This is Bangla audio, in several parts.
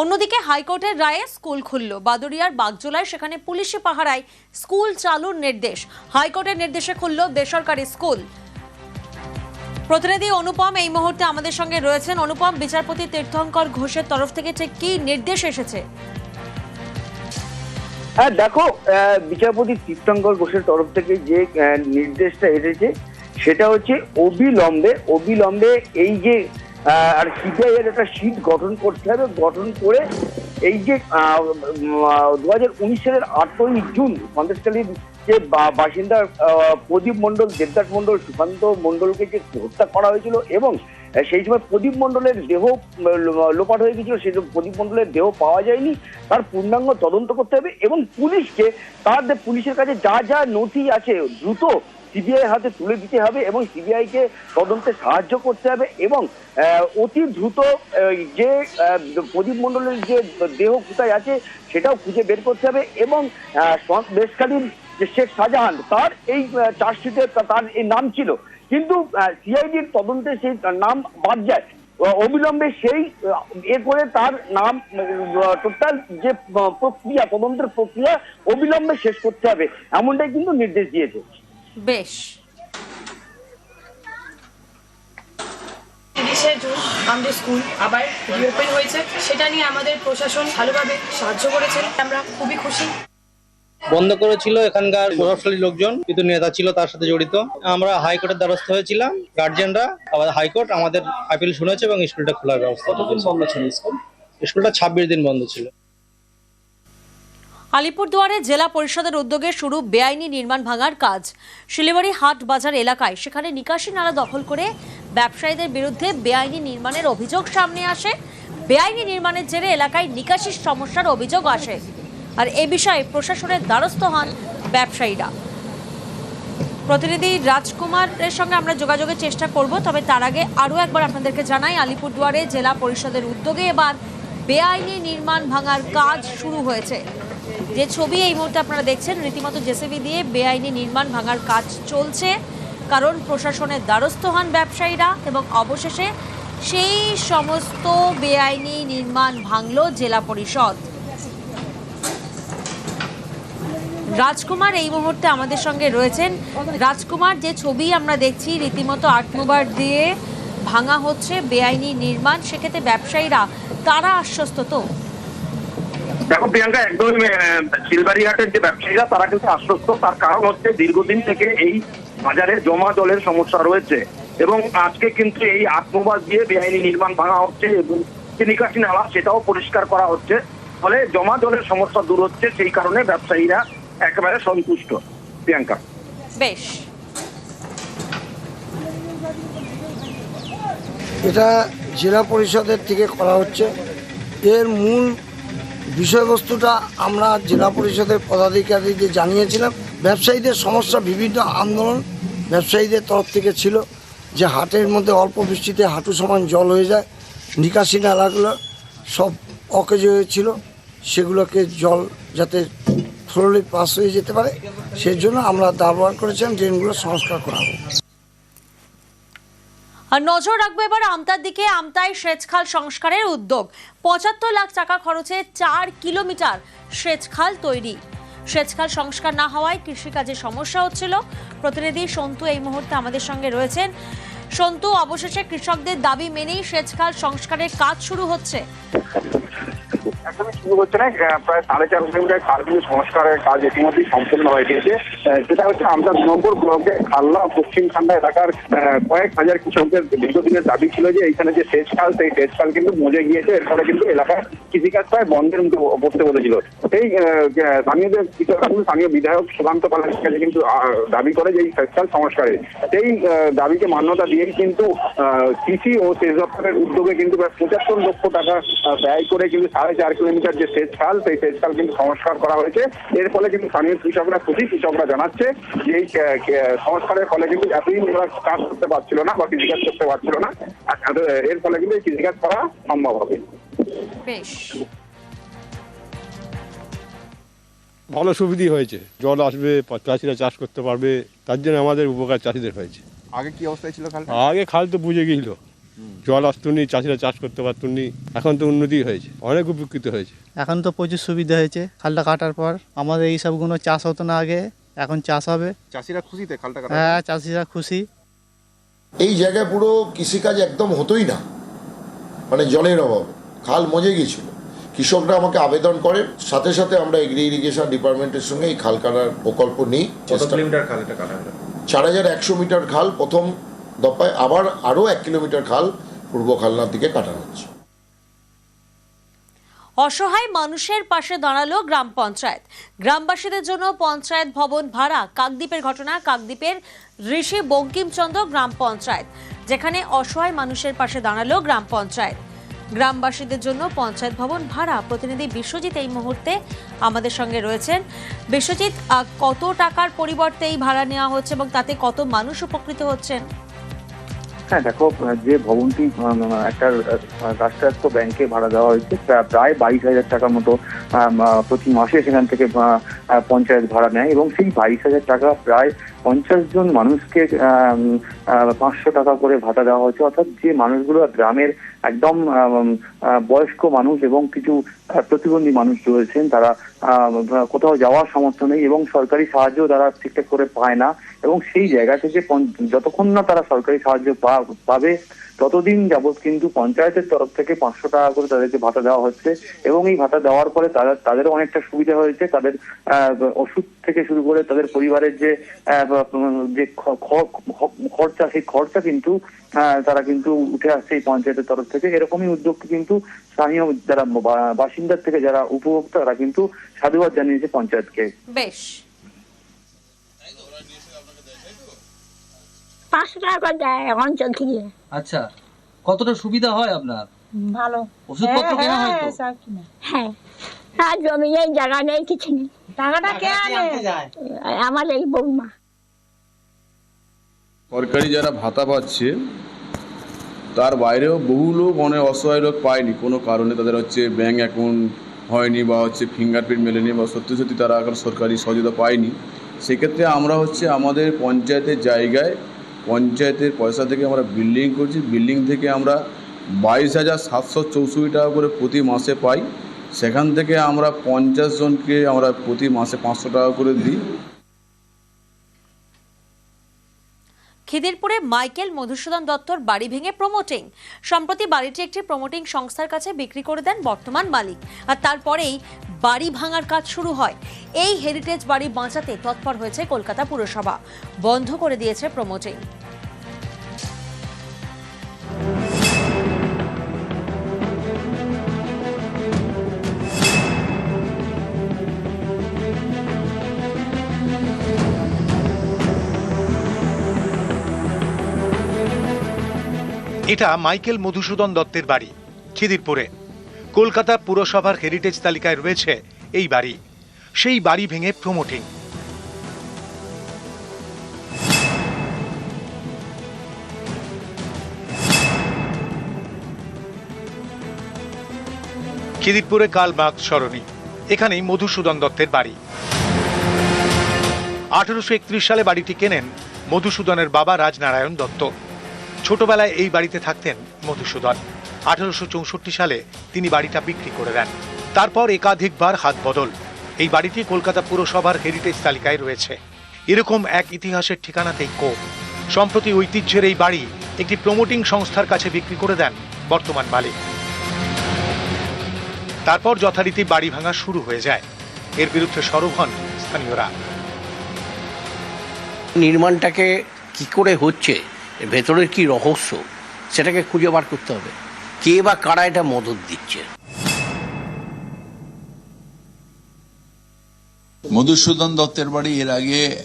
অন্যদিকে হাইকোর্টের রায়ে স্কুল খুলল। বাদুরিয়ার বাগজোলায় সেখানে পুলিশি পাহারায় স্কুল চালুর নির্দেশ। হাইকোর্টের নির্দেশে খুলল বেসরকারি স্কুল। প্রতিনিধি অনুপম এই মুহূর্তে আমাদের সঙ্গে রয়েছেন। অনুপম, বিচারপতি তীর্থঙ্কর ঘোষের তরফ থেকে ঠিক কি নির্দেশ এসেছে? হ্যাঁ দেখো বিচারপতি তীর্থঙ্কর ঘোষের তরফ থেকে যে নির্দেশটা এসেছে, সেটা হচ্ছে অবিলম্বে অবিলম্বে এই যে আর সিবিআই এর একটা সিট গঠন করতে হবে, গঠন করে এই যে দু হাজার উনিশ সালের আটই জুন সন্দেশকালীর যে বাসিন্দা প্রদীপ মণ্ডল, দেবদাস মণ্ডল সুকান্ত মণ্ডলকে যে হত্যা করা হয়েছিল এবং সেই সময় প্রদীপ মণ্ডলের দেহ লোপাট হয়ে গেছিল সেই প্রদীপ মণ্ডলের দেহ পাওয়া যায়নি, তার পূর্ণাঙ্গ তদন্ত করতে হবে এবং পুলিশকে, তার পুলিশের কাছে যা যা নথি আছে, দ্রুত সিবিআই হাতে তুলে দিতে হবে এবং সিবিআই কে তদন্তে সাহায্য করতে হবে এবং অতি দ্রুত যে প্রদীপ মণ্ডলের যে দেহ কোথায় আছে সেটাও খুঁজে বের করতে হবে এবং দেশকালীন যে শেখ শাহজাহান, তার এই চার্জশিটে তার এই নাম ছিল। কিন্তু সিআইডির তদন্তে সেই নাম বাদ যায়। অবিলম্বে সেই এ করে তার নাম টোটাল যে প্রক্রিয়া, তদন্তের প্রক্রিয়া অবিলম্বে শেষ করতে হবে। এমনটাই কিন্তু নির্দেশ দিয়েছে। বেশ। তিরিশে জুন আমাদের স্কুল আবার রিওপেন হয়েছে। সেটা নিয়ে আমাদের প্রশাসন ভালোভাবে সাহায্য করেছে আমরা খুবই খুশি। বন্ধ করেছিল এখানকার প্রভাবশালী লোকজন কিন্তু নেতা ছিল তার সাথে জড়িত। আমরা হাইকোর্টের দ্বারস্থ হয়েছিলাম গার্জিয়ানরা আবার হাইকোর্ট আমাদের আপিল শুনেছে এবং স্কুলটা খোলার ব্যবস্থা কতদিন বন্ধ ছিল স্কুল? স্কুলটা ছাব্বিশ দিন বন্ধ ছিল। আলিপুরদুয়ারে জেলা পরিষদের উদ্যোগে শুরু বেআইনি নির্মাণ ভাঙার কাজ। শিলিগুড়ি হাট বাজার এলাকায় সেখানে নিকাশি নালা দখল করে ব্যবসায়ীদের বিরুদ্ধে বেআইনি নির্মাণের অভিযোগ সামনে আসে। বেআইনি নির্মাণের জেরে এলাকায় নিকাশির সমস্যার অভিযোগ আসে। আর এ বিষয়ে প্রশাসনের দ্বারস্থ হন ব্যবসায়ীরা। প্রতিনিধি রাজকুমারের সঙ্গে আমরা যোগাযোগের চেষ্টা করব, তবে তার আগে আরও একবার আপনাদেরকে জানাই, আলিপুরদুয়ারে জেলা পরিষদের উদ্যোগে এবার বেআইনি নির্মাণ ভাঙার কাজ শুরু হয়েছে। যে ছবি এই মুহূর্তে আপনারা দেখছেন, রীতিমতো জেসিবি দিয়ে বেআইনি নির্মাণ ভাঙার কাজ চলছে। কারণ প্রশাসনের দ্বারস্থ হন ব্যবসায়ীরা এবং অবশেষে সেই সমস্ত বেআইনি নির্মাণ ভাঙল জেলা পরিষদ। রাজকুমার এই মুহূর্তে আমাদের সঙ্গে রয়েছেন। রাজকুমার, যে ছবি আমরা দেখছি, রীতিমতো আটমোবার দিয়ে ভাঙা হচ্ছে বেআইনি নির্মাণ। সেক্ষেত্রে ব্যবসায়ীরা, তারা আশ্বস্ত তো? দেখো প্রিয়াঙ্কা একদম সিলবাড়িহাটের যে ব্যবসায়ীরা তারা কিন্তু আশ্বস্ত। তার কারণ হচ্ছে দীর্ঘদিন থেকে এই বাজারে জমা জলের সমস্যা রয়েছে। এবং আজকে কিন্তু এই আত্মবাস দিয়ে বেআইনি নির্মাণ ভাঙা হচ্ছে এবং যে নিকাশি নালা সেটাও পরিষ্কার করা হচ্ছে। ফলে জমা জলের সমস্যা দূর হচ্ছে সেই কারণে ব্যবসায়ীরা একেবারে সন্তুষ্ট। প্রিয়াঙ্কা। বেশ। এটা জেলা পরিষদের থেকে করা হচ্ছে। এর মূল বিষয়বস্তুটা আমরা জেলা পরিষদের পদাধিকারীদের জানিয়েছিলাম। ব্যবসায়ীদের সমস্যা, বিভিন্ন আন্দোলন ব্যবসায়ীদের তরফ থেকে ছিল যে হাটের মধ্যে অল্প বৃষ্টিতে হাঁটু সমান জল হয়ে যায়, নিকাশি নালাগুলো সব অকেজ হয়েছিল সেগুলোকে জল যাতে থ্রোলি পাস হয়ে যেতে পারে সেই জন্য আমরা দারবার করেছিলাম ড্রেনগুলো সংস্কার করা হবে নজর রাখব এবার আমতার দিকে আমতায় সেচখাল সংস্কারের উদ্যোগ। পঁচাত্তর লাখ টাকা খরচে চার কিলোমিটার সেচখাল তৈরি। সেচখাল সংস্কার না হওয়ায় কৃষিকাজে সমস্যা হচ্ছিল। প্রতিনিধি সন্তু এই মুহূর্তে আমাদের সঙ্গে রয়েছেন। সন্তু, অবশেষে কৃষকদের দাবি মেনেই সেচখাল সংস্কারের কাজ শুরু হচ্ছে। একদমই শুরু হচ্ছে না প্রায় সাড়ে চার কিলোমিটার খালগুলো সংস্কারের কাজ ইতিমধ্যেই সম্পূর্ণ হয়ে যেটা হচ্ছে আমরা ব্লকে খাল্লা পশ্চিম এলাকার কয়েক হাজার কৃষকদের দীর্ঘদিনের দাবি ছিল যে যে সেচ খাল সেই সেচ খাল কিন্তু মজে গিয়েছে। এর ফলে কিন্তু এলাকার কৃষিকাজ প্রায় বন্ধের বলেছিল। আহ, স্থানীয় কিন্তু বিধায়ক সুকান্ত পালের কাছে কিন্তু দাবি করে যে এই সেচ খাল সংস্কারে সেই দাবিকে মান্যতা দিয়েই কিন্তু কৃষি ও সেচ দপ্তরের উদ্যোগে কিন্তু প্রায় পঁচাত্তর লক্ষ টাকা ব্যয় করে কিন্তু সাড়ে চার কিলোমিটার যে সেচ খাল সেই সেচ খাল কিন্তু সংস্কার করা হয়েছে। এর ফলে কিন্তু স্থানীয় কৃষকরা খুশি কৃষকরা জানাচ্ছে যে এই সংস্কারের ফলে কিন্তু এতদিন ওরা কাজ করতে পারছিল না বা কৃষিকাজ করতে পারছিল না। এর ফলে কিন্তু এই কৃষিকাজ করা সম্ভব হবে। বেশ। ভালো সুবিধি হয়েছে। জল আসবে চাষিরা চাষ করতে পারবে তার জন্য আমাদের উপকার চাষিদের হয়েছে। আগে কি অবস্থায় ছিল খালটা? আগে খাল তো বুঝে গিয়েছিল। জল আসতুনি চাষিরা চাষ করতে পারতুনি এখন তো উন্নতি হয়েছে অনেক উপকৃত হয়েছে। এখন তো প্রচুর সুবিধা হয়েছে খালটা কাটার পর আমাদের এই সবগুলো চাষ হতো না আগে এখন চাষ হবে। চাষিরা খুশিতে খালটা কাটা হ্যাঁ চাষিরা খুশি। এই জায়গায় পুরো কৃষিকাজ একদম হতোই না মানে জলের অভাব খাল মজে গেছিল কৃষকরা আমাকে আবেদন করেন সাথে সাথে আমরা এগ্রি ইরিগেশন ডিপার্টমেন্টের সঙ্গে এই খাল কাটার প্রকল্প নিই। কত চেষ্টা কিলোমিটার খাল এটা কাটা হলো? চার হাজার একশো মিটার খাল প্রথম দফায় আবার আরও এক কিলোমিটার খাল পূর্ব খালনার দিকে কাটা হচ্ছে। অসহায় মানুষের পাশে দাঁড়াল গ্রাম পঞ্চায়েত। গ্রামবাসীদের জন্য পঞ্চায়েত ভবন ভাড়া কাকদ্বীপের ঘটনা, কাকদ্বীপের ঋষি বঙ্কিমচন্দ্র গ্রাম পঞ্চায়েত, যেখানে অসহায় মানুষের পাশে দাঁড়াল গ্রাম পঞ্চায়েত। গ্রামবাসীদের জন্য পঞ্চায়েত ভবন ভাড়া। প্রতিনিধি বিশ্বজিৎ এই মুহূর্তে আমাদের সঙ্গে রয়েছেন। বিশ্বজিৎ কত টাকার পরিবর্তে এই ভাড়া নেওয়া হচ্ছে এবং তাতে কত মানুষ উপকৃত হচ্ছেন? হ্যাঁ দেখো, যে ভবনটি একটা রাষ্ট্রায়ত্ত ব্যাংকে ভাড়া দেওয়া হয়েছে প্রায় বাইশ হাজার টাকার মতো প্রতি মাসে সেখান থেকে পঞ্চায়েত ভাড়া নেয় এবং সেই বাইশ হাজার টাকা প্রায় পঞ্চাশ জন মানুষকে পাঁচশো টাকা করে ভাতা দেওয়া হয়েছে। অর্থাৎ যে মানুষগুলো গ্রামের একদম বয়স্ক মানুষ এবং কিছু প্রতিবন্ধী মানুষ রয়েছেন, তারা কোথাও যাওয়ার সামর্থ্য নেই এবং সরকারি সাহায্য তারা ঠিকঠাক করে পায় না। এবং সেই জায়গা থেকে যতক্ষণ না তারা সরকারি সাহায্য পাবে ততদিন যাবৎ কিন্তু পঞ্চায়েতের তরফ থেকে পাঁচশো টাকা করে তাদেরকে ভাতা দেওয়া হচ্ছে এবং এই ভাতা দেওয়ার পরে তাদের তাদেরও অনেকটা সুবিধা হয়েছে। তাদের ওষুধ থেকে শুরু করে তাদের পরিবারের যে যে খরচা, সেই খরচা কিন্তু তারা কিন্তু উঠে আসছে এই পঞ্চায়েতের তরফ থেকে। এরকমই উদ্যোগ কিন্তু স্থানীয় যারা বাসিন্দার থেকে যারা উপভোক্তা, তারা কিন্তু সাধুবাদ জানিয়েছে পঞ্চায়েতকে। বেশ। পাঁচশো টাকা করে দেয় অঞ্চল থেকে আচ্ছা কতটা সুবিধা হয় আপনার? ভালো। ওষুধপত্র কেনা হয় তো? হ্যাঁ আর জমি নেই জায়গা নেই কিছু নেই। টাকাটা কে আনে? আমার এই বৌমা। সরকারি যারা ভাতা পাচ্ছে তার বাইরেও বহু লোক অনেক অসহায় লোক পায়নি। কোনো কারণে তাদের হচ্ছে ব্যাঙ্ক অ্যাকাউন্ট হয়নি বা হচ্ছে ফিঙ্গারপ্রিন্ট মেলেনি বা সত্যি সত্যি তারা এখন সরকারি সহযোগিতা পায়নি। সেক্ষেত্রে আমরা হচ্ছে আমাদের পঞ্চায়েতের জায়গায় পঞ্চায়েতের পয়সা থেকে আমরা বিল্ডিং করছি। বিল্ডিং থেকে আমরা বাইশ হাজার সাতশো চৌষট্টি টাকা করে প্রতি মাসে পাই। সেখান থেকে আমরা পঞ্চাশ জনকে আমরা প্রতি মাসে পাঁচশো টাকা করে দিই। খিদিরপুরে মাইকেল মধুসূদন দত্তর বাড়ি ভেঙে প্রমোটিং সম্প্রতি বাড়িটি একটি প্রমোটিং সংস্থার কাছে বিক্রি করে দেন বর্তমান মালিক। আর তারপরেই বাড়ি ভাঙার কাজ শুরু হয়। এই হেরিটেজ বাড়ি বাঁচাতে তৎপর হয়েছে কলকাতা পুরসভা। বন্ধ করে দিয়েছে প্রমোটিং এটা মাইকেল মধুসূদন দত্তের বাড়ি, খিদিরপুরে। কলকাতা পুরসভার হেরিটেজ তালিকায় রয়েছে এই বাড়ি। সেই বাড়ি ভেঙে প্রমোটিং। খিদিরপুরে কাল বাঘ সরণি, এখানেই মধুসূদন দত্তের বাড়ি। আঠারোশো একত্রিশ সালে বাড়িটি কেনেন মধুসূদনের বাবা রাজনারায়ণ দত্ত। ছোটবেলায় এই বাড়িতে থাকতেন মধুসূদন। আঠারোশো চৌষট্টি সালে তিনি বাড়িটা বিক্রি করে দেন। তারপর একাধিকবার হাত বদল। এই বাড়িটি কলকাতা পুরসভার হেরিটেজ তালিকায় রয়েছে। এরকম এক ইতিহাসের ঠিকানাতেই কোপ সম্প্রতি ঐতিহ্যের এই বাড়ি একটি প্রমোটিং সংস্থার কাছে বিক্রি করে দেন বর্তমান মালিক। তারপর যথারীতি বাড়ি ভাঙা শুরু হয়ে যায়। এর বিরুদ্ধে সরব হন স্থানীয়রা। নির্মাণটাকে কি করে হচ্ছে? ভেতরের কি রহস্য? সেটাকে খুঁজে বার করতে হবে। কে বা কারা এটা মদত দিচ্ছে? মধুসূদন দত্তের বাড়ি এর আগে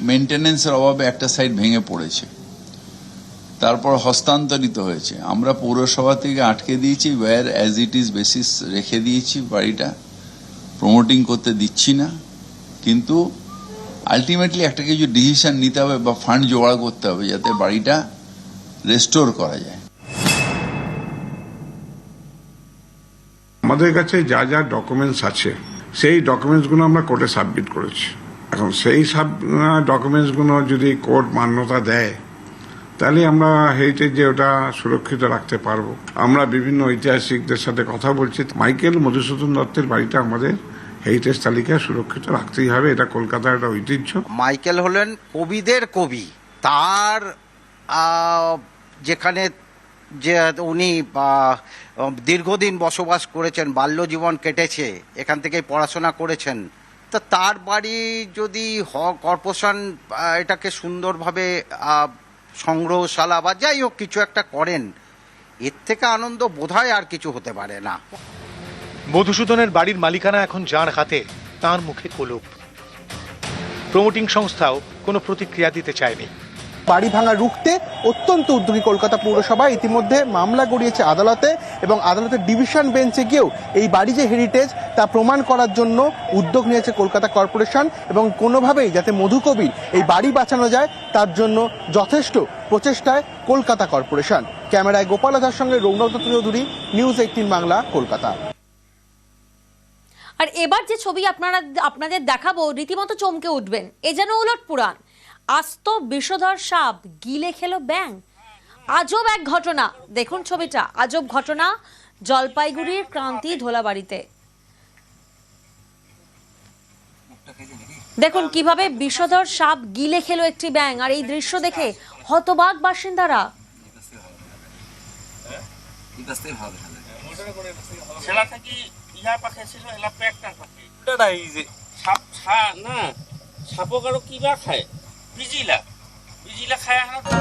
মেনটেনেন্সের অভাবে একটা সাইড ভেঙে পড়েছে। তারপর হস্তান্তরিত হয়েছে। আমরা পৌরসভা থেকে আটকে দিয়েছি where as it is basis রেখে দিয়েছি বাড়িটা। প্রমোটিং করতে দিচ্ছি না। কিন্তু আলটিমেটলি একটা কিছু ডিসিশন নিতে হবে বা ফান্ড জোগাড় করতে হবে যাতে বাড়িটা রেস্টোর করা যায়। আমাদের কাছে যা যা ডকুমেন্টস আছে, সেই ডকুমেন্টসগুলো আমরা কোর্টে সাবমিট করেছি। এখন সেই সাব ডকুমেন্টসগুলো যদি কোর্ট মান্যতা দেয়, তাহলে আমরা হেরিটেজ যে ওটা সুরক্ষিত রাখতে পারব। আমরা বিভিন্ন ঐতিহাসিকদের সাথে কথা বলছি। মাইকেল মধুসূদন দত্তের বাড়িটা আমাদের হেরিটেজ তালিকায় সুরক্ষিত রাখতেই হবে, এটা কলকাতার একটা ঐতিহ্য। মাইকেল হলেন কবিদের কবি। তার যেখানে যে উনি দীর্ঘদিন বসবাস করেছেন বাল্য জীবন কেটেছে, এখান থেকেই পড়াশোনা করেছেন, তা তার বাড়ি যদি হ, কর্পোরেশন এটাকে সুন্দরভাবে সংগ্রহশালা বা যাই হোক কিছু একটা করেন, এর থেকে আনন্দ বোধহয় আর কিছু হতে পারে না। মধুসূদনের বাড়ির মালিকানা এখন যার হাতে, তার মুখে কলুপ। প্রমোটিং সংস্থাও কোনো প্রতিক্রিয়া দিতে চায়নি। বাড়ি ভাঙা রুখতে অত্যন্ত উদ্যোগী কলকাতা পৌরসভা ইতিমধ্যে মামলা গড়িয়েছে আদালতে এবং আদালতের ডিভিশন বেঞ্চে গিয়েও এই বাড়ি যে হেরিটেজ তা প্রমাণ করার জন্য উদ্যোগ নিয়েছে কলকাতা কর্পোরেশন এবং কোনোভাবেই যাতে মধুকবির এই বাড়ি বাঁচানো যায়, তার জন্য যথেষ্ট প্রচেষ্টায় কলকাতা কর্পোরেশন। ক্যামেরায় গোপাল আধার সঙ্গে রৌনক চৌধুরী নিউজ এইটিন বাংলা কলকাতা। আর এবার যে ছবি আপনারা আপনাদের দেখাবো রীতিমতো চমকে উঠবেন। এ যেন উলট পুরাণ। আস্ত বিষধর সাপ গিলে খেলো ব্যাং আজব এক ঘটনা। দেখুন ছবিটা। আজব ঘটনা জলপাইগুড়ির ক্রান্তি ধোলাবাড়িতে। দেখুন কীভাবে বিষধর সাপ গিলে খেলো একটি ব্যাং আর এই দৃশ্য দেখে হতবাক বাসিন্দারা। সেলা থাকি ইহা পাখে ছিল এলা পেটটার পাখে। দাদা এই যে সাপ না সাপক আৰু কিবা খায়। বিজিলা। বিজিলা খাই আহা